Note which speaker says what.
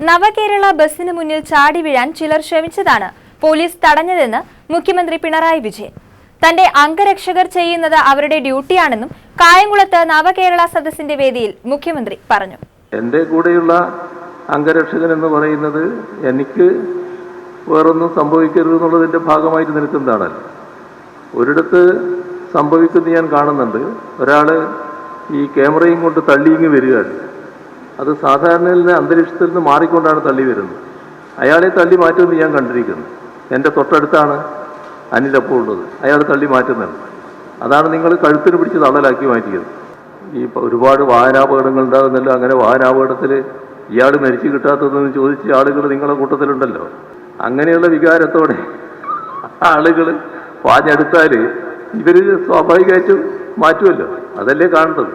Speaker 1: നവകേരള ബസിന് മുന്നിൽ ചാടി വീഴാൻ ചിലർ ശ്രമിച്ചതാണ് പോലീസ് തടഞ്ഞതെന്ന് മുഖ്യമന്ത്രി പിണറായി വിജയൻ. തന്റെ അംഗരക്ഷകർ ചെയ്യുന്നത് അവരുടെ ഡ്യൂട്ടിയാണെന്നും കായംകുളത്ത് നവകേരള സദസ്സിന്റെ വേദിയിൽ മുഖ്യമന്ത്രി പറഞ്ഞു.
Speaker 2: എന്റെ കൂടെയുള്ള അംഗരക്ഷകൻ എന്ന് പറയുന്നത് എനിക്ക് വേറൊന്നും സംഭവിക്കരുത് എന്നുള്ളതിന്റെ ഭാഗമായിട്ട് നിൽക്കുന്നതാണ്. ഒരിടത്ത് സംഭവിക്കുന്നത് ഞാൻ കാണുന്നുണ്ട്. ഒരാൾ ഈ ക്യാമറയും കൊണ്ട് തള്ളിയിങ്ങ് വരികയാണ്. അത് സാധാരണയിൽ നിന്ന് അന്തരീക്ഷത്തിൽ നിന്ന് മാറിക്കൊണ്ടാണ് തള്ളി വരുന്നത്. അയാളെ തള്ളി മാറ്റുമെന്ന് ഞാൻ കണ്ടിരിക്കുന്നു. എന്റെ തൊട്ടടുത്താണ് അനിലപ്പോൾ ഉള്ളത്. അയാൾ തള്ളി മാറ്റുന്നുണ്ട് അതാണ് നിങ്ങൾ കഴുത്തിന് പിടിച്ച് തള്ളലാക്കി മാറ്റിയത്. ഈ ഒരുപാട് വാഹനാപകടങ്ങൾ ഉണ്ടാകുന്നല്ലോ അങ്ങനെ വാഹനാപകടത്തിൽ ഇയാൾ മരിച്ചു കിട്ടാത്തതെന്ന് ചോദിച്ച ആളുകൾ നിങ്ങളുടെ കൂട്ടത്തിലുണ്ടല്ലോ. അങ്ങനെയുള്ള വികാരത്തോടെ ആളുകൾ പാഞ്ഞെടുത്താൽ ഇവർ സ്വാഭാവികമായിട്ടും മാറ്റുമല്ലോ. അതല്ലേ കാണേണ്ടത്